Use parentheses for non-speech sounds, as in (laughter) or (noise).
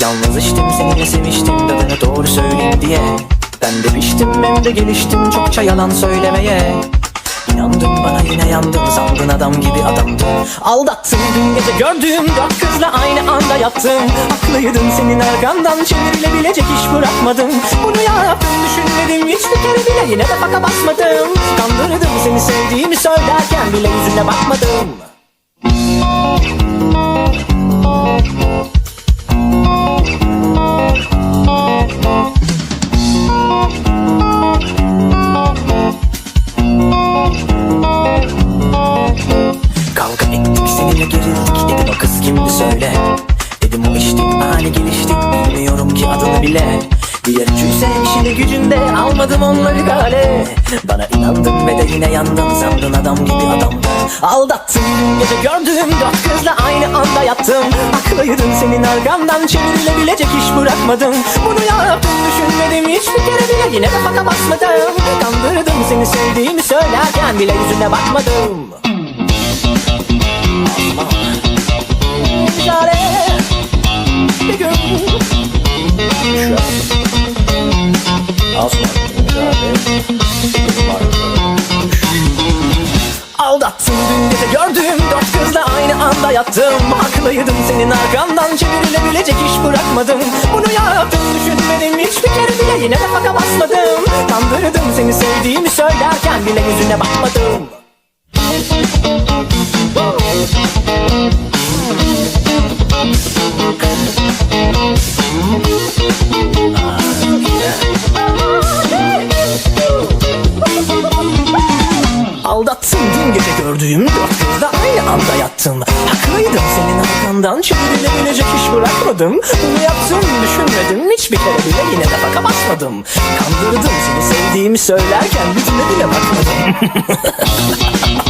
Yalnız içtim seninle seviştim tadını doğru söyleyeyim diye de geliştim çokça yalan söylemeye. İnandın bana yine yandın sandın adam gibi adamdın Aldattın dün gece gördüğüm dört kızla aynı anda yattım. Haklıydın senin arkandan çevirilebilecek iş bırakmadım Bunu yaptım düşünmedim hiçbir kere bile yine de faka basmadım. Kandırdım seni sevdiğimi söylerken bile yüzüne bakmadım gerildik dedim o kız kimdi söyle. Dedim o işte ani geliştik bilmiyorum ki adını bile. Diğer üçüyse işini gücünde almadım onları gale. Bana inandın ve de yine yandın. Sandın adam gibi adamdı. Aldattın. Gece gördüğüm dört kızla aynı anda yattım. Haklıydın senin arkamdan çevirilebilecek iş bırakmadım Bunu yaptım düşünmedim hiçbir kere bile. Yine de faka basmadım. Kandırdım seni sevdiğimi söylerken bile yüzüne bakmadım Asma Aldattın dün gece gördüğüm dört kızla aynı anda yattım. Haklıydın senin arkandan çevirilebilecek iş bırakmadım Bunu yaptım düşünmedim hiçbir kere bile yine de faka basmadım. Kandırdım seni sevdiğimi söylerken bile yüzüne bakmadım Aldattın dün gece gördüğüm dört kızla aynı anda yattım. Haklıydın senin arkandan. Çevirilebilecek iş bırakmadım. Bunu yaptım düşünmedim. Hiçbir kere bile yine de faka basmadım Kandırdım seni sevdiğimi söylerken yüzüne bile bakmadım (laughs)